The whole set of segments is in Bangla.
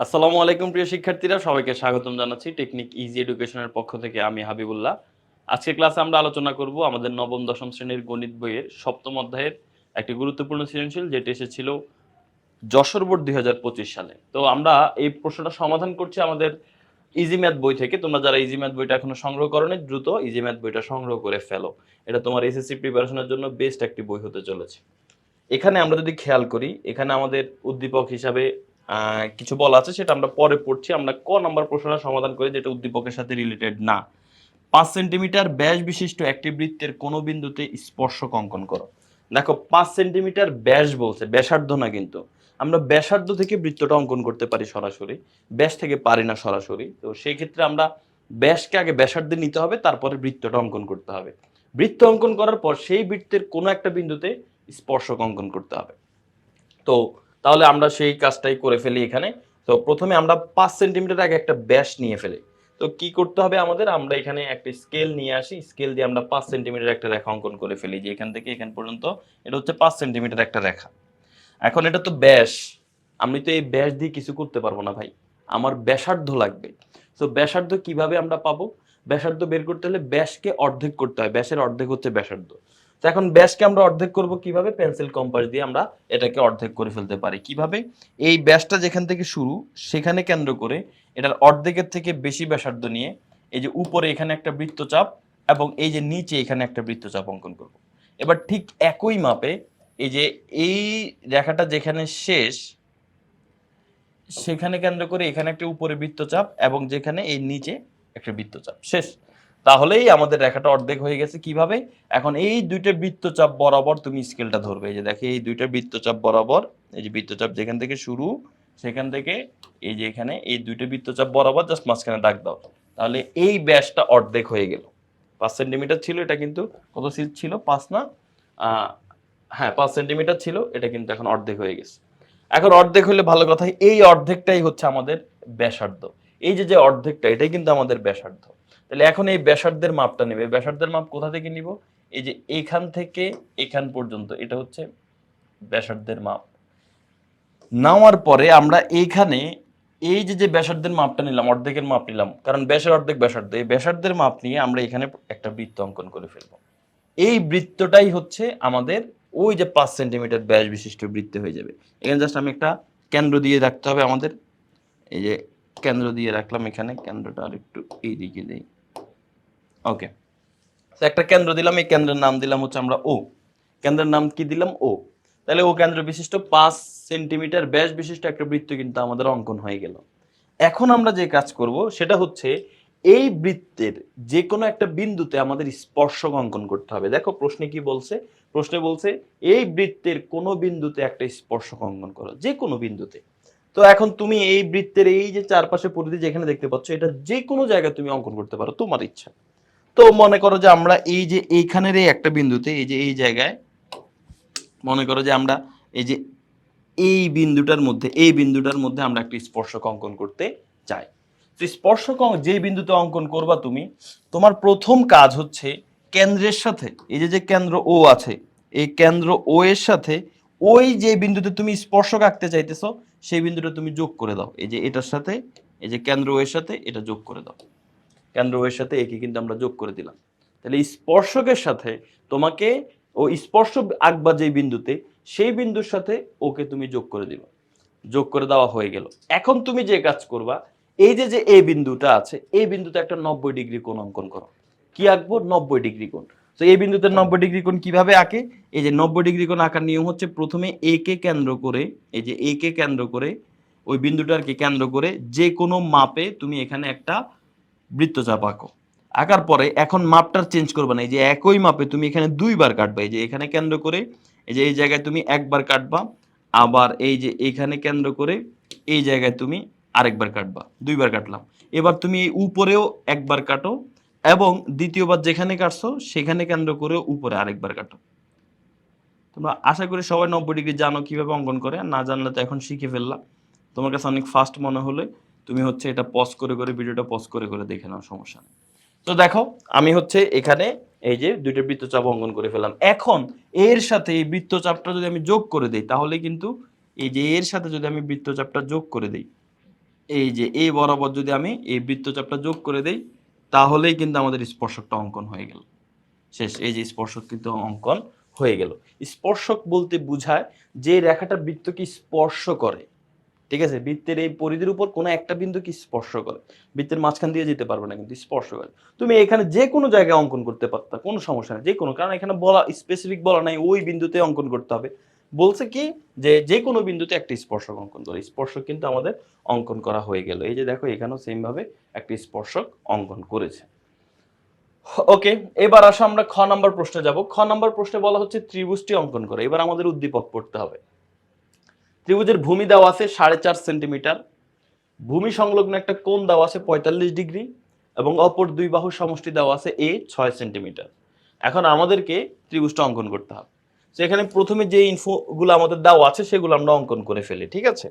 আসসালামু আলাইকুম প্রিয় শিক্ষার্থীরা, সবাইকে স্বাগতম জানাচ্ছি টেকনিক ইজি এডুকেশনের পক্ষ থেকে আমি হাবিবুল্লাহ। আজকের ক্লাসে আমরা আলোচনা করব আমাদের নবম, দশম শ্রেণির গণিত বইয়ের সপ্তম অধ্যায়ের একটি গুরুত্বপূর্ণ সৃজনশীল, যেটি এসেছিল যশোর বোর্ড দু হাজার পঁচিশ সালে। তো আমরা এই প্রশ্নটা সমাধান করছি আমাদের ইজি ম্যাথ বই থেকে। তোমরা যারা ইজি ম্যাথ বইটা এখনও সংগ্রহ করোনি, দ্রুত ইজি ম্যাথ বইটা সংগ্রহ করে ফেলো। এটা তোমার এসএসসি প্রিপারেশনের জন্য বেস্ট একটি বই হতে চলেছে। এখানে আমরা যদি খেয়াল করি, এখানে আমাদের উদ্দীপক হিসাবে কিছু বলা আছে, সেটা আমরা পরে পড়ছি। আমরা ক নাম্বার প্রশ্নটা সমাধান করি, যেটা উদ্দীপকের সাথে রিলেটেড না। পাঁচ সেন্টিমিটার ব্যাস বিশিষ্ট একটি বৃত্তের কোনো বিন্দুতে স্পর্শক অঙ্কন করো। দেখো, পাঁচ সেন্টিমিটার ব্যাস বলছে, ব্যাসার্ধ না কিন্তু। আমরা ব্যাসার্ধ থেকে বৃত্তটা অঙ্কন করতে পারি সরাসরি, ব্যাস থেকে পারি না সরাসরি। তো সেই ক্ষেত্রে আমরা ব্যাসকে আগে ব্যাসার্ধে নিতে হবে, তারপরে বৃত্তটা অঙ্কন করতে হবে। বৃত্ত অঙ্কন করার পর সেই বৃত্তের কোনো একটা বিন্দুতে স্পর্শক অঙ্কন করতে হবে। তো তাহলে আমরা সেই কাজটাই করে ফেলি এখানে। তো প্রথমে আমরা পাঁচ সেন্টিমিটার আগে একটা ব্যাস নিয়ে ফেলি। তো কি করতে হবে আমাদের? আমরা এখানে একটা স্কেল নিয়ে আসি। স্কেল দিয়ে আমরা পাঁচ সেন্টিমিটার একটা রেখা অঙ্কন করে ফেলি যে এখান থেকে এখান পর্যন্ত। এটা হচ্ছে পাঁচ সেন্টিমিটার একটা রেখা। এখন এটা তো ব্যাস। আমি তো এই ব্যাস দিয়ে কিছু করতে পারব না ভাই। আমার ব্যাসার্ধ লাগবে। তো ব্যাসার্ধ কীভাবে আমরা পাবো? ব্যাসার্ধ বের করতে হলে ব্যাসকে অর্ধেক করতে হয়। ব্যাসের অর্ধেক হচ্ছে ব্যাসার্ধ। তো এখন ব্যাসকে আমরা অর্ধেক করব কীভাবে? পেন্সিল কম্পাস দিয়ে আমরা এটাকে অর্ধেক করে ফেলতে পারি। কীভাবে? এই ব্যাসটা যেখান থেকে শুরু, সেখানে কেন্দ্র করে এটার অর্ধেকের থেকে বেশি ব্যাসার্ধ নিয়ে এই যে উপরে এখানে একটা বৃত্তচাপ এবং এই যে নিচে এখানে একটা বৃত্তচাপ অঙ্কন করব। এবার ঠিক একই মাপে এই যে এই রেখাটা যেখানে শেষ, সেখানে কেন্দ্র করে এখানে একটা উপরে বৃত্তচাপ এবং যেখানে এই নিচে একটা বৃত্তচাপ। শেষ। তাহলেই আমাদের রেখাটা অর্ধেক হয়ে গেছে। কীভাবে? এখন এই দুইটা বৃত্তচাপ বরাবর তুমি স্কেলটা ধরবে। এই যে দেখো, এই দুইটা বৃত্তচাপ বরাবর, এই যে বৃত্তচাপ যেখান থেকে শুরু, সেখান থেকে এই যে এখানে এই দুইটা বৃত্তচাপ বরাবর জাস্ট মাঝখানে দাগ দাও। তাহলে এই ব্যাসটা অর্ধেক হয়ে গেল। পাঁচ সেন্টিমিটার ছিল, এটা কিন্তু কত সি- ছিল পাঁচ না? হ্যাঁ পাঁচ সেন্টিমিটার ছিল, এটা কিন্তু এখন অর্ধেক হয়ে গেছে। এখন অর্ধেক হলে ভালো কথা, এই অর্ধেকটাই হচ্ছে আমাদের ব্যাসার্ধ। এই যে যে অর্ধেকটা, এটাই কিন্তু আমাদের ব্যাসার্ধ। তাহলে এখন এই ব্যাসার্ধের মাপটা নেবে। ব্যাসার্ধের মাপ কোথা থেকে নিব? এই যে এখান থেকে এখান পর্যন্ত, এটা হচ্ছে ব্যাসার্ধের মাপ। নেওয়ার পরে আমরা এইখানে এই যে যে ব্যাসার্ধের মাপটা নিলাম, অর্ধেকের মাপ নিলাম, কারণ ব্যাসের অর্ধেক ব্যাসার্ধ, এই ব্যাসার্ধের মাপ নিয়ে আমরা এখানে একটা বৃত্ত অঙ্কন করে ফেলব। এই বৃত্তটাই হচ্ছে আমাদের ওই যে পাঁচ সেন্টিমিটার ব্যাস বিশিষ্ট বৃত্ত হয়ে যাবে। এখানে জাস্ট আমি একটা কেন্দ্র দিয়ে রাখতে হবে আমাদের। এই যে কেন্দ্র দিয়ে রাখলাম এখানে, কেন্দ্রটা আর একটু এই দিকে দিই। ওকে তো একটা কেন্দ্র দিলাম, এই কেন্দ্রের নাম দিলাম হচ্ছে আমরা ও কেন্দ্রের নাম কি দিলাম? ও তাহলে ও কেন্দ্র বিশিষ্ট পাঁচ সেন্টিমিটার ব্যাস বিশিষ্ট একটা বৃত্ত কিন্তু আমাদের অঙ্কন হয়ে গেল। এখন আমরা যে কাজ করব, সেটা হচ্ছে এই বৃত্তের যে কোনো একটা বিন্দুতে আমাদের স্পর্শক অঙ্কন করতে হবে। দেখো, প্রশ্নে কি বলছে? প্রশ্নে বলছে, এই বৃত্তের কোনো বিন্দুতে একটা স্পর্শক অঙ্কন করো যে কোনো বিন্দুতে। তো এখন তুমি এই বৃত্তের এই যে চারপাশে পরিধি যেখানে দেখতে পাচ্ছ, এটা যে কোনো জায়গায় তুমি অঙ্কন করতে পারো, তোমার ইচ্ছা। তো মনে করো যে আমরা এই যে এইখানের এই একটা বিন্দুতে, এই যে এই জায়গায়, মনে করো যে আমরা এই যে এই বিন্দুটার মধ্যে, এই বিন্দুটার মধ্যে আমরা একটা স্পর্শক অঙ্কন করতে চাই। তো স্পর্শক যে বিন্দুতে অঙ্কন করবা তুমি, তোমার প্রথম কাজ হচ্ছে কেন্দ্রের সাথে, এই যে যে কেন্দ্র ও আছে, এই কেন্দ্র ও এর সাথে ওই যে বিন্দুতে তুমি স্পর্শক আঁকতে চাইতেছো, সেই বিন্দুটা তুমি যোগ করে দাও। এই যে এটার সাথে, এই যে কেন্দ্র ও এর সাথে, এটা যোগ করে দাও। কেন্দ্র ও এর সাথে একে কিন্তু আমরা যোগ করে দিলাম। তাহলে স্পর্শকের সাথে তোমাকে ও স্পর্শ আঁকবা যে বিন্দুতে, সেই বিন্দুর সাথে ওকে তুমি যোগ করে দিবা। যোগ করে দেওয়া হয়ে গেল। এখন তুমি যে কাজ করবা, এই যে যে এই বিন্দুটা আছে এই বিন্দুতে একটা নব্বই ডিগ্রি কোণ অঙ্কন করো। কি আঁকবো? নব্বই ডিগ্রি কোণ। তো এই বিন্দুতে নব্বই ডিগ্রি কোণ কীভাবে আঁকে? এই যে নব্বই ডিগ্রি কোণ আঁকার নিয়ম হচ্ছে প্রথমে এ কে কেন্দ্র করে, এই যে এ কে কেন্দ্র করে, ওই বিন্দুটাকে কেন্দ্র করে যে কোনো মাপে তুমি এখানে একটা বৃত্তচাপ আঁকো আঁকার পরে এখন মাপটার চেঞ্জ করবে না। এই যে একই মাপে তুমি এখানে দুইবার কাটবা। এই যে এখানে কেন্দ্র করে এই যে এই জায়গায় তুমি একবার কাটবা, আবার এই যে এখানে কেন্দ্র করে এই জায়গায় তুমি আরেকবার কাটবা। দুইবার কাটলাম। এবার তুমি এই উপরেও একবার কাটো এবং দ্বিতীয়বার যেখানে কাটছো, সেখানে কেন্দ্র করে উপরে আরেকবার কাটো। তোমরা আশা করি সবাই নব্বই ডিগ্রি জানো কীভাবে অঙ্কন করে। না জানলে তো এখন শিখে ফেললাম। তোমার কাছে অনেক ফাস্ট মনে হলে তুমি হচ্ছে এটা পজ করে করে ভিডিওটা পজ করে করে দেখে নাও, সমস্যা নেই। তো দেখো, আমি হচ্ছে এখানে এই যে দুইটা বৃত্তচাপ অঙ্কন করে ফেললাম। এখন এর সাথে এই বৃত্তচাপটা যদি আমি যোগ করে দিই, তাহলে কিন্তু এই যে এর সাথে যদি আমি বৃত্তচাপটা যোগ করে দিই, এই যে এই বরাবর যদি আমি এই বৃত্তচাপটা যোগ করে দেই, তাহলেই কিন্তু আমাদের স্পর্শকটা অঙ্কন হয়ে গেল। শেষ, এই যে স্পর্শক কিন্তু অঙ্কন হয়ে গেল। স্পর্শক বলতে বোঝায় যে রেখাটা বৃত্তকে স্পর্শ করে। ঠিক আছে? বৃত্তের এই পরিধির উপর কোনো একটা বিন্দুকে স্পর্শ করে। বৃত্তের মাঝখান দিয়ে যেতে পারবে না, কিন্তু স্পর্শ করে। তুমি এখানে যে কোনো জায়গায় অঙ্কন করতে পারতা কোনো সমস্যা নেই। যে কোনো, কারণ এখানে বলা স্পেসিফিক বলা নাই, ওই বিন্দুতে অঙ্কন করতে হবে। বলছে কি যে যে কোনো বিন্দুতে একটা স্পর্শক অঙ্কন করে। স্পর্শক কিন্তু আমাদের অঙ্কন করা হয়ে গেল। এই যে দেখো, এখানেও সেম ভাবে একটা স্পর্শক অঙ্কন করেছে। ওকে, এবার আসো আমরা খ নম্বর প্রশ্নে যাব। খ নম্বর প্রশ্নে বলা হচ্ছে ত্রিভুজটি অঙ্কন করে। এবার আমাদের উদ্দীপক পড়তে হবে। ত্রিভুজের ভূমি দেওয়া আছে সাড়ে চার সেন্টিমিটার। ভূমি সংলগ্ন একটা কোণ দেওয়া আছে পঁয়তাল্লিশ ডিগ্রি এবং অপর দুই বাহু সমষ্টি দেওয়া আছে এ ছয় সেন্টিমিটার। এখন আমাদেরকে ত্রিভুজটা অঙ্কন করতে হবে। সেখানে প্রথমে যে ইনফোগুলো আমাদের দেওয়া আছে সেগুলো আমরা অঙ্কন করে ফেলি, ঠিক আছে?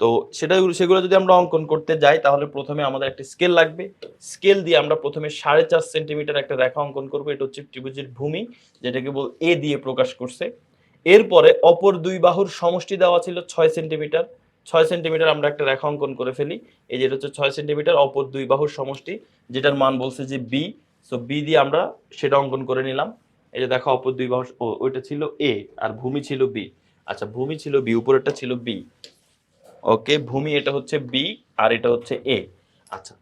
তো সেটা সেগুলো যদি আমরা অঙ্কন করতে যাই, তাহলে প্রথমে আমাদের একটা স্কেল লাগবে। স্কেল দিয়ে আমরা প্রথমে সাড়ে চার সেন্টিমিটার একটা রেখা অঙ্কন করব। এটা হচ্ছে ত্রিভুজের ভূমি, যেটাকে বল, এ দিয়ে প্রকাশ করছে। এরপরে অপর দুই বাহুর সমষ্টি দেওয়া ছিল ছয় সেন্টিমিটার। ছয় সেন্টিমিটার আমরা একটা রেখা অঙ্কন করে ফেলি। এই যেটা হচ্ছে ছয় সেন্টিমিটার, অপর দুই বাহুর সমষ্টি। যেটার মান বলছে যে বি সো বি দিয়ে আমরা সেটা অঙ্কন করে নিলাম। এই যে দেখো, অপর দুই বাহু ওইটা ছিল এ আর ভূমি ছিল বি আচ্ছা ভূমি ছিল বি উপরেরটা ছিল বি ওকে, ভূমি এটা হচ্ছে বি আর এটা হচ্ছে এ আচ্ছা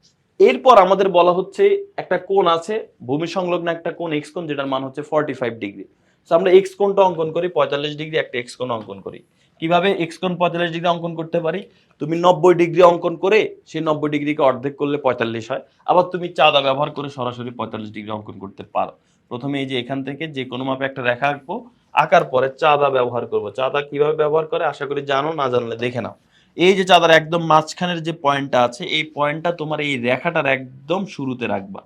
এরপর আমাদের বলা হচ্ছে একটা কোণ আছে, ভূমি সংলগ্ন একটা কোণ এক্স কোণ, যেটার মান হচ্ছে ফর্টি ফাইভ ডিগ্রি তো আমরা এক্স কোণটা অঙ্কন করি, পঁয়তাল্লিশ ডিগ্রি একটা এক্স কোণ অঙ্কন করি। কীভাবে এক্স কোণ পঁয়তাল্লিশ ডিগ্রি অঙ্কন করতে পারি? তুমি নব্বই ডিগ্রি অঙ্কন করে, সেই নব্বই ডিগ্রিকে অর্ধেক করলে পঁয়তাল্লিশ হয়। আবার তুমি চাঁদা ব্যবহার করে সরাসরি পঁয়তাল্লিশ ডিগ্রি অঙ্কন করতে পারো। প্রথমে এই যে এখান থেকে যে কোনো মাপে একটা রেখা আঁকবো, আঁকার পরে চাঁদা ব্যবহার করব। চাঁদা কীভাবে ব্যবহার করে? আশা করি জানো, না জানলে দেখে নাও। এই যে চাঁদার একদম মাঝখানের যে পয়েন্টটা আছে, এই পয়েন্টটা তোমার এই রেখাটার একদম শুরুতে রাখবা।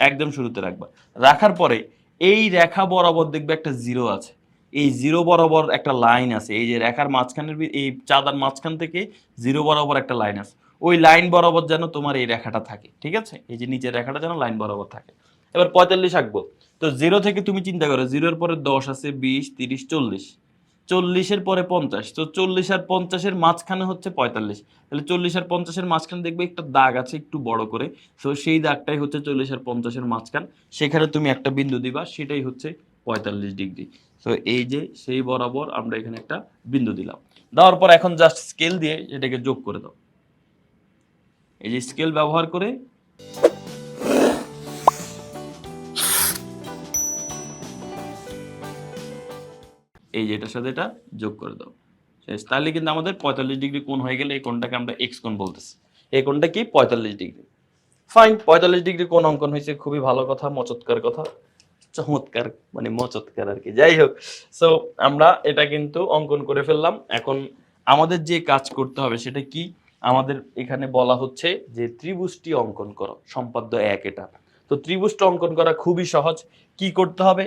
একদম শুরুতে রাখবা। রাখার পরে এই রেখা বরাবর দেখবে একটা জিরো আছে। এই জিরো বরাবর একটা লাইন আছে। এই যে রেখার মাঝখানের এই চাঁদার মাঝখান থেকে জিরো বরাবর একটা লাইন আছে। ওই লাইন বরাবর যেন তোমার এই রেখাটা থাকে, ঠিক আছে? এই যে নিচের রেখাটা যেন লাইন বরাবর থাকে। এবার পঁয়তাল্লিশ আঁকবো। তো জিরো থেকে তুমি চিন্তা করো জিরোর পরে দশ আছে, বিশ, তিরিশ, চল্লিশ। চল্লিশের পরে পঞ্চাশ। তো চল্লিশ আর পঞ্চাশের মাঝখানে হচ্ছে পঁয়তাল্লিশ। তাহলে চল্লিশ আর পঞ্চাশের মাঝখানে দেখবে একটা দাগ আছে একটু বড় করে। তো সেই দাগটাই হচ্ছে চল্লিশ আর পঞ্চাশের মাঝখান। সেখানে তুমি একটা বিন্দু দিবা, সেটাই হচ্ছে পঁয়তাল্লিশ ডিগ্রি। তো এই যে সেই বরাবর আমরা এখানে একটা বিন্দু দিলাম। দেওয়ার পর এখন জাস্ট স্কেল দিয়ে এটাকে যোগ করে দাও। এই যে স্কেল ব্যবহার করে এই যে এটার সাথে এটা যোগ করে দাও। তাহলে কিন্তু আমাদের পঁয়তাল্লিশ ডিগ্রি কোণ হয়ে গেলে এই কোণটাকে আমরা এক্স কোণ বলতেছি। এই কোণটা কি? পঁয়তাল্লিশ ডিগ্রি। ফাইন পঁয়তাল্লিশ ডিগ্রি কোণ অঙ্কন হয়েছে, খুবই ভালো কথা, মচৎকার কথা। চমৎকার মানে মচৎকার আর কি। যাই হোক সো আমরা এটা কিন্তু অঙ্কন করে ফেললাম। এখন আমাদের যে কাজ করতে হবে সেটা কি? আমাদের এখানে বলা হচ্ছে যে ত্রিভুজটি অঙ্কন করো, সম্পাদ্য এক এটা। তো ত্রিভুজটা অঙ্কন করা খুবই সহজ। কি করতে হবে?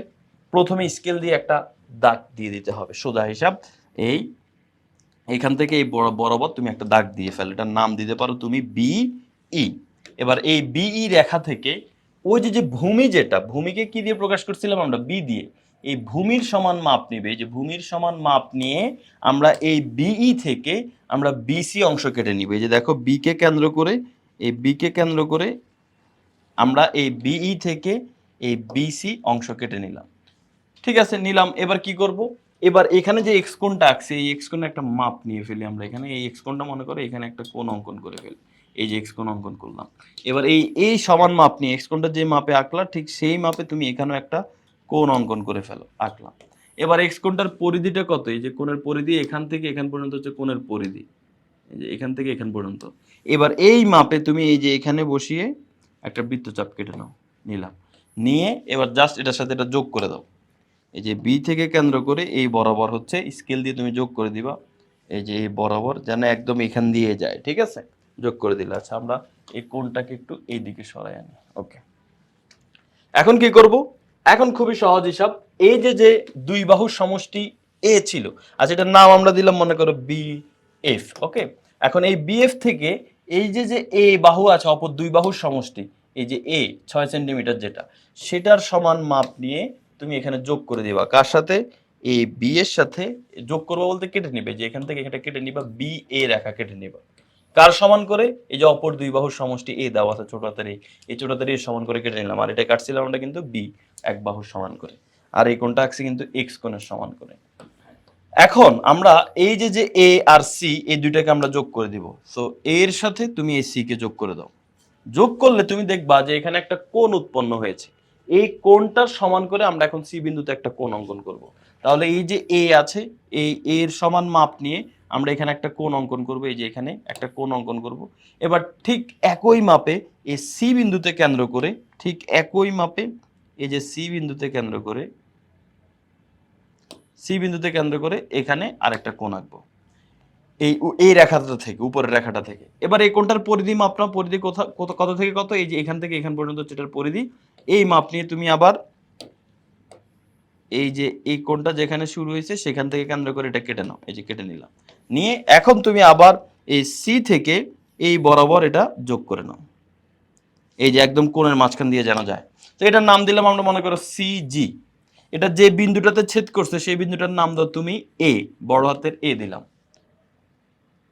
প্রথমে স্কেল দিয়ে একটা দাগ দিয়ে দিতে হবে। সোজা হিসাব, এই, এখান থেকে এই বড়, বরাবর তুমি একটা দাগ দিয়ে ফেলো। এটার নাম দিতে পারো তুমি বি ই। এবার এই বিই রেখা থেকে ওই যে যে ভূমি যেটা, ভূমিকে কি দিয়ে প্রকাশ করছিলাম আমরা? বি দিয়ে। এই ভূমির সমান মাপ নিবে। যে ভূমির সমান মাপ নিয়ে আমরা এই বিই থেকে আমরা বিসি অংশ কেটে নিব। এই যে দেখো, বি কে কেন্দ্র করে, এই বি কে কেন্দ্র করে আমরা এই বিই থেকে এই বিসি অংশ কেটে নিলাম। ঠিক আছে, নিলাম। এবার কি করব? এবার এখানে যে এক্স কোণটা আঁকছে, এই এক্স কোণে একটা মাপ নিয়ে ফেলি আমরা এখানে। এই এক্স কোণটা মনে করে এখানে একটা কোণ অঙ্কন করে ফেলি। এই যে এক্স কোণ অঙ্কন করলাম। এবার এই এই সমান মাপ নিয়ে এক্স কোণটা যে মাপে আঁকলা ঠিক সেই মাপে তুমি এখানেও একটা কোণ অঙ্কন করে ফেলো, আঁকলাম। এবার এক্স কোণটার পরিধিটা কত? এই যে কোণের পরিধি এখান থেকে এখান পর্যন্ত হচ্ছে কোণের পরিধি। যে এখান থেকে এখান পর্যন্ত। এবার এই মাপে তুমি এই যে এখানে বসিয়ে একটা বৃত্তচাপ কেটে নাও, নিলাম। নিয়ে এবার জাস্ট এটার সাথে এটা যোগ করে দাও। এই যে বি থেকে কেন্দ্র করে এই বরাবর হচ্ছে স্কেল দিয়ে তুমি যোগ করে দিবা। এই যে এই বরাবর যেন একদম এখান দিয়ে যায়, ঠিক আছে? যোগ করে দিলে। আচ্ছা আমরা এই কোণটাকে একটু এই দিকে সরাই আনি। ওকে এখন কি করব? এখন খুবই সহজ হিসাব। এই যে যে দুই বাহুর সমষ্টি এ ছিল আচ্ছা এটার নাম আমরা দিলাম, মনে করো বি এফ ওকে এখন এই বিএফ থেকে এই যে যে এ বাহু আছে, অপর দুই বাহুর সমষ্টি, এই যে এ ছয় সেন্টিমিটার যেটা, সেটার সমান মাপ নিয়ে তুমি এখানে যোগ করে দিবা। কার সাথে? এ বি এর সাথে যোগ করব বলতে কেটে নিবে। যে এখান থেকে এটা কেটে নিবা বি এ রেখা কেটে নিবা। কার সমান করে? এই যে অপর দুই বাহুর সমষ্টি এ দেওয়া আছে A, এই ছোট হাতের সমান করে কেটে নিলাম। আর এটা কাটছিলাম আমরা কিন্তু বি এক বাহুর সমান করে। আর এই কোণটা আঁকছি কিন্তু এক্স কোণের সমান করে। এখন আমরা এই যে যে এ আর সি এই দুইটাকে আমরা যোগ করে দিব। সো এর সাথে তুমি এই সি কে যোগ করে দাও। যোগ করলে তুমি দেখবা যে এখানে একটা কোণ উৎপন্ন হয়েছে। এই কোণটার সমান করে আমরা এখন সি বিন্দুতে একটা কোণ অঙ্কন করব। তাহলে এই যে এ আছে, এই এর সমান মাপ নিয়ে আমরা এখানে একটা কোণ অঙ্কন করব, এই যে এখানে একটা কোণ অঙ্কন করব। এবার ঠিক একই মাপে এই সি বিন্দুতে কেন্দ্র করে, ঠিক একই মাপে এই যে সি বিন্দুতে কেন্দ্র করে, সি বিন্দুতে কেন্দ্র করে এখানে আরেকটা কোণ আঁকবো। এই এই রেখাটা থেকে, উপরের রেখাটা থেকে। এবার এই কোনটার পরিধি মাপনা পরিধি কোথা, কত থেকে কত? এই যে এখান থেকে এখান পর্যন্ত এটার পরিধি, এই মাপ নিয়ে তুমি আবার এই যে এই কোনটা যেখানে শুরু হয়েছে, সেখান থেকে কেন্দ্র করে এটা কেটে নাও। এই যে কেটে নিলাম। নিয়ে এখন তুমি আবার এই সি থেকে এই বরাবর এটা যোগ করে নাও। এই যে একদম কোণের মাঝখান দিয়ে জানা যায়। তো এটার নাম দিলাম আমরা মনে করো সিজি এটা যে বিন্দুটাতে ছেদ করছে, সেই বিন্দুটার নাম দাও তুমি এ বড় হাতের এ দিলাম।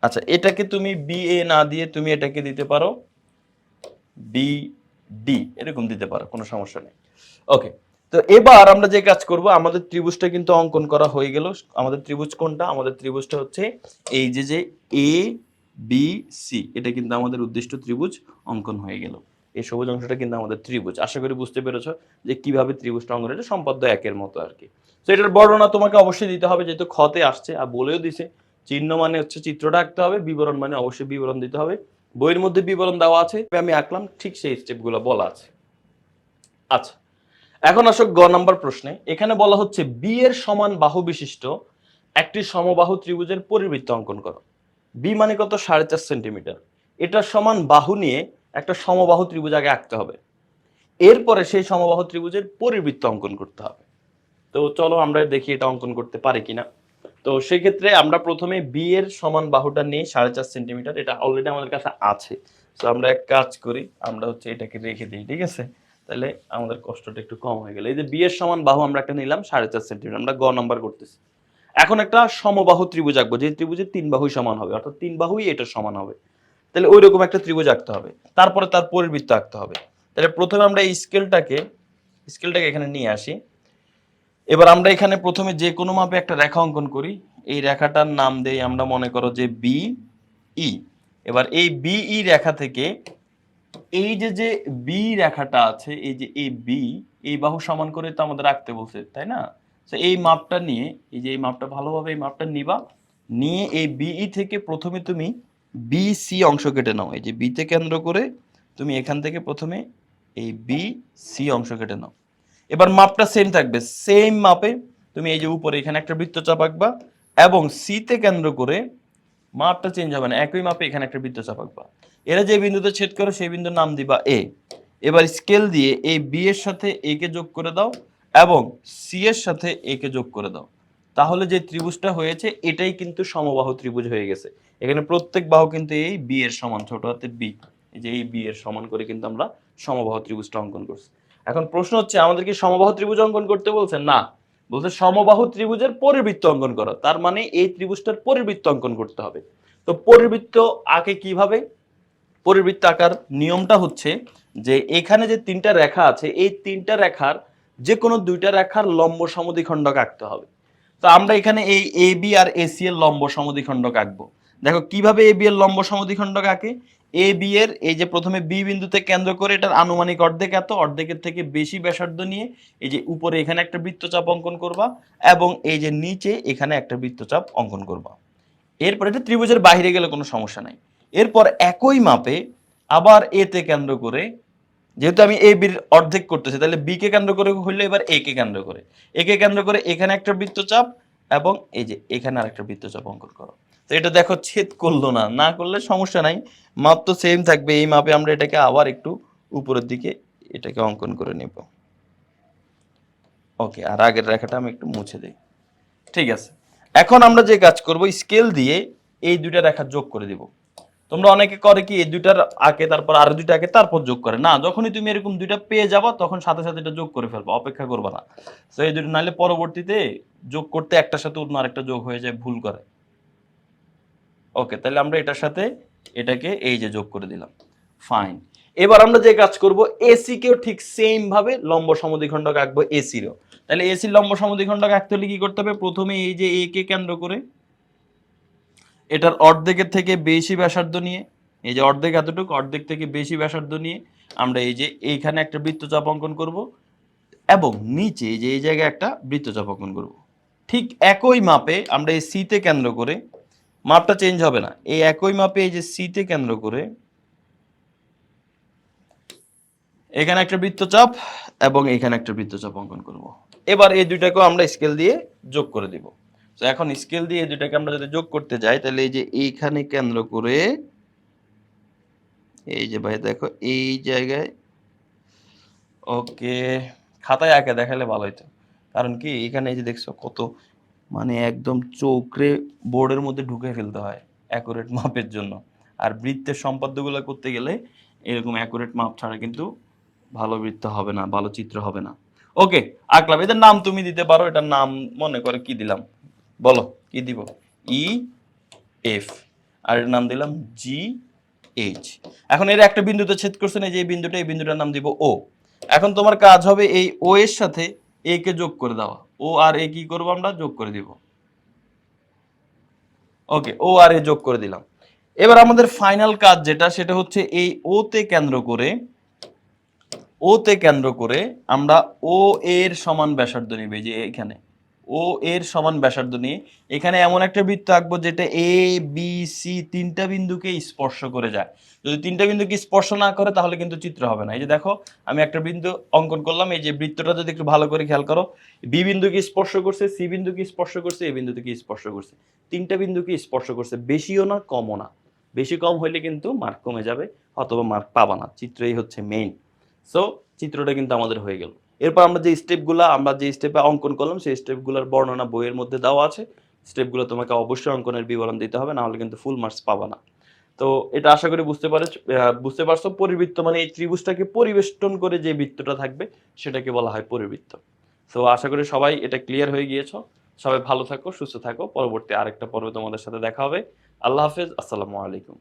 আচ্ছা এটাকে তুমি বি এ না দিয়ে তুমি এটাকে দিতে পারো বি ডি এরকম দিতে পারো, কোনো সমস্যা নেই। ওকে তো এবার আমরা যে কাজ করব, আমাদের ত্রিভুজটা কিন্তু অঙ্কন করা হয়ে গেল। আমাদের ত্রিভুজ কোনটা? আমাদের ত্রিভুজটা হচ্ছে এই যে যে এ বি সি এটা কিন্তু আমাদের উদ্দিষ্ট ত্রিভুজ অঙ্কন হয়ে গেল। এই সবুজ অংশটা কিন্তু আমাদের ত্রিভুজ। আশা করি বুঝতে পেরেছ যে কীভাবে ত্রিভুজটা অঙ্কন এটা সম্পাদ্য একের মতো আর কি। তো এটার বর্ণনা তোমাকে অবশ্যই দিতে হবে, যেহেতু ক্ষতে আসছে আর বলেও দিছে। চিহ্ন মানে হচ্ছে চিত্রটা আঁকতে হবে, বিবরণ মানে অবশ্যই বিবরণ দিতে হবে। বইয়ের মধ্যে বিবরণ দেওয়া আছে আমি আঁকলাম, ঠিক সেই স্টেপগুলো বলা আছে। আচ্ছা এখন আসো গ নাম্বার প্রশ্নে। এখানে বলা হচ্ছে বি এর সমান বাহু বিশিষ্ট একটি সমবাহু ত্রিভুজের পরিবৃত্ত অঙ্কন করো। বি মানে কত? সাড়ে চার সেন্টিমিটার। এটার সমান বাহু নিয়ে একটা সমবাহু ত্রিভুজ আগে আঁকতে হবে। এরপরে সেই সমবাহু ত্রিভুজের পরিবৃত্ত অঙ্কন করতে হবে। তো চলো আমরা দেখি এটা অঙ্কন করতে পারি কিনা। তো সেক্ষেত্রে আমরা প্রথমে বি এর সমান বাহুটা নিয়ে সাড়ে চার সেন্টিমিটার, এটা অলরেডি আমাদের কাছে আছে। তো আমরা এক কাজ করি, আমরা হচ্ছে এটাকে রেখে দিই, ঠিক আছে? তাহলে আমাদের কষ্টটা একটু কম হয়ে গেল। এই যে বি এর সমান বাহু আমরা একটা নিলাম, সাড়ে চার সেন্টিমিটার, আমরা গ নাম্বার করতেছি। এখন একটা সমবাহু ত্রিভুজ আঁকবো, যে ত্রিভুজের তিন বাহুই সমান হবে, অর্থাৎ তিন বাহুই এটার সমান হবে। তাহলে ওই রকম একটা ত্রিভুজ আঁকতে হবে। তারপরে তার পরিবৃত্ত আঁকতে হবে। তাহলে প্রথমে আমরা এই স্কেলটাকে স্কেলটাকে এখানে নিয়ে আসি। এবার আমরা এখানে প্রথমে যে কোনো মাপে একটা রেখা অঙ্কন করি। এই রেখাটার নাম দেই আমরা মনে করো যে বি ই এবার এই বিই রেখা থেকে এই যে যে বি রেখাটা আছে, এই যে এই বি এই বাহু সমান করে তো আমাদের রাখতে বলছে, তাই না? তো এই মাপটা নিয়ে, এই যে এই মাপটা ভালোভাবে এই মাপটা নিবা। নিয়ে এই বিই থেকে প্রথমে তুমি বি সি অংশ কেটে নাও। এই যে বিতে কেন্দ্র করে তুমি এখান থেকে প্রথমে এই বি সি অংশ কেটে নাও। এবার মাপটা সেম থাকবে। সেম মাপে তুমি এই যে উপরে এখানে একটা বৃত্তচাপ আঁকবা এবং সিতে কেন্দ্র করে মাপটা চেঞ্জ হবে না, একই মাপে এখানে একটা বৃত্তচাপ আঁকবা। এরা যে বিন্দুতে ছেদ করে সেই বিন্দুর নাম দিবা এ এবার স্কেল দিয়ে এই বি এর সাথে এ কে যোগ করে দাও এবং সি এর সাথে এ কে যোগ করে দাও। তাহলে যে ত্রিভুজটা হয়েছে, এটাই কিন্তু সমবাহু ত্রিভুজ হয়ে গেছে। এখানে প্রত্যেক বাহু কিন্তু এই বি এর সমান, ছোট হাতের বি যে এই বি এর সমান করে কিন্তু আমরা সমবাহু ত্রিভুজটা অঙ্কন করছি। এখন প্রশ্ন হচ্ছে আমাদের কি সমবাহু ত্রিভুজ অঙ্কন করতে বলছেন? না। বলছে সমবাহু ত্রিভুজের পরিবৃত্ত অঙ্কন করো। তার মানে এই ত্রিভুজটার পরিবৃত্ত অঙ্কন করতে হবে। তো পরিবৃত্ত আঁকে কীভাবে? পরিবৃত্ত আঁকার নিয়মটা হচ্ছে যে, এখানে যে তিনটা রেখা আছে, এই তিনটা রেখার যে কোনো দুইটা রেখার লম্ব সমদ্বিখণ্ডক আঁকতে হবে। তো আমরা এখানে এই এ বি আর এসি এর লম্ব সমদ্বিখণ্ডক আঁকবো। দেখো, কীভাবে এ বি এর লম্ব সমদ্বিখণ্ডক আঁকে? এ বি এর, এই যে প্রথমে বি বিন্দুতে কেন্দ্র করে এটার আনুমানিক অর্ধেক এত, অর্ধেকের থেকে বেশি ব্যাসার্ধ নিয়ে এই যে উপরে এখানে একটা বৃত্তচাপ অঙ্কন করবা এবং এই যে নিচে এখানে একটা বৃত্তচাপ অঙ্কন করবা। এরপর এটা ত্রিভুজের বাইরে গেলে কোনো সমস্যা নাই। এরপর একই মাপে আবার এতে কেন্দ্র করে, যেহেতু আমি এ বির অর্ধেক করতেছি, তাহলে বি কে কেন্দ্র করে হইল এবার এ কে কেন্দ্র করে। এ কে কেন্দ্র করে এখানে একটা বৃত্তচাপ এবং এই যে এখানে আরেকটা বৃত্তচাপ অঙ্কন করো। তো এটা দেখো ছেদ করল না। না করলে সমস্যা নাই। মাপ তো সেম থাকবে। এই মাপে আমরা এটাকে আবার একটু উপরের দিকে এটাকে অঙ্কন করে নেব। ওকে, আর আগের রেখাটা আমি একটু মুছে দিই। ঠিক আছে। এখন আমরা যে কাজ করব স্কেল দিয়ে এই দুইটা রেখা যোগ করে দিব। তোমরা অনেকে করে কি, এই দুইটার আগে, তারপর আরও দুইটা আগে, তারপর যোগ করে। না, যখনই তুমি এরকম দুইটা পেয়ে যাবা, তখন সাথে সাথে এটা যোগ করে ফেলবা, অপেক্ষা করবা না। তো এই দুটো নাহলে পরবর্তীতে যোগ করতে একটার সাথে অন্য আরেকটা যোগ হয়ে যায়, ভুল করে। ওকে, তাহলে আমরা এটার সাথে এটাকে এই যে যোগ করে দিলাম। ফাইন এবার আমরা যে কাজ করব এসি কেও ঠিক সেম ভাবে লম্ব সমদ্বিখণ্ডক আঁকবো এসিরও তাহলে এসির লম্ব সমদ্বিখণ্ডক আঁকতে হলে কি করতে হবে? প্রথমে এই যে এ কে কেন্দ্র করে, এটার অর্ধেকের থেকে বেশি ব্যাসার্ধ নিয়ে, এই যে অর্ধেক এতটুকু, অর্ধেক থেকে বেশি ব্যাসার্ধ নিয়ে আমরা এই যে এইখানে একটা বৃত্তচাপ অঙ্কন করব এবং নিচে যে এই জায়গায় একটা বৃত্তচাপ অঙ্কন করব। ঠিক একই মাপে আমরা এই সিতে কেন্দ্র করে মাপটা চেঞ্জ হবে না। এই একই মাপে এই যে সিতে কেন্দ্র করে, এখানে একটা বৃত্তচাপ এবং এখানে একটা বৃত্তচাপ অঙ্কন করব। এবার এই দুইটাকেও আমরা স্কেল দিয়ে যোগ করে দিব। তো এখন স্কেল দিয়ে এই দুইটাকে আমরা যদি যোগ করতে যাই, তাহলে এই যে এইখানে কেন্দ্র করে, এই যে ভাই দেখো, এই জায়গায় ওকে খাতায় আঁকে দেখালে ভালো হতো কারণ কি, এখানে এই যে দেখছ কত মানে একদম চৌকরে বোর্ডের মধ্যে ঢুকে ফেলতে হয় অ্যাকুরেট মাপের জন্য। আর বৃত্তের সম্পাদ্যগুলো করতে গেলে এরকম অ্যাকুরেট মাপ ছাড়া কিন্তু ভালো বৃত্ত হবে না, ভালো চিত্র হবে না। ওকে আঁকলাম। এদের নাম তুমি দিতে পারো, এটার নাম মনে করে কি দিলাম? বলো, কি দিব? ই এফ আর এর নাম দিলাম জি এইচ এখন এর একটা বিন্দুতে ছেদ করছে না যে বিন্দুটা, এই বিন্দুটার নাম দিব ও এখন তোমার কাজ হবে এই ও এর সাথে এ কে যোগ করে দেওয়া। ও আর এ কি করব আমরা? যোগ করে দিব। ওকে ও আর এ যোগ করে দিলাম। এবার আমাদের ফাইনাল কাজ যেটা, সেটা হচ্ছে এই ও তে কেন্দ্র করে ও তে কেন্দ্র করে আমরা ও এর সমান ব্যাসার্ধ নিবে যে এখানে। ও এর সমান ব্যাসার্ধ নিয়ে। এখানে এমন একটা বৃত্ত আঁকবো যেটা এ বি সি তিনটা বিন্দুকে স্পর্শ করে যায়। যদি তিনটা বিন্দুকে স্পর্শ না করে, তাহলে কিন্তু চিত্র হবে না। এই যে দেখো, আমি একটা বিন্দু অঙ্কন করলাম। এই যে বৃত্তটা যদি একটু ভালো করে খেয়াল করো বি বিন্দুকে স্পর্শ করছে সি বিন্দুকে স্পর্শ করছে এ বিন্দুকে স্পর্শ করছে। তিনটা বিন্দুকে স্পর্শ করছে, বেশিও না, কমও না। বেশি কম হইলে কিন্তু মার্ক কমে যাবে, অথবা মার্ক পাবা না। চিত্রই হচ্ছে মেইন সো চিত্রটা কিন্তু আমাদের হয়ে গেল। এরপর আমরা যে স্টেপগুলো আমরা যে স্টেপে অঙ্কন করলাম, সেই স্টেপগুলোর বর্ণনা বইয়ের মধ্যে দেওয়া আছে। স্টেপগুলো তোমাকে অবশ্যই অঙ্কনের বিবরণ দিতে হবে, না হলে কিন্তু ফুল মার্কস পাবা না। তো এটা আশা করি বুঝতে পারে বুঝতে পারছ, পরিবৃত্ত মানে এই ত্রিভুজটাকে পরিবেষ্টন করে যে বৃত্তটা থাকবে, সেটাকে বলা হয় পরিবৃত্ত। তো আশা করি সবাই এটা ক্লিয়ার হয়ে গিয়েছো। সবাই ভালো থাকো, সুস্থ থাকো। পরবর্তী আরেকটা পর্বে তোমাদের সাথে দেখা হবে। আল্লাহ হাফেজ, আসসালামু আলাইকুম।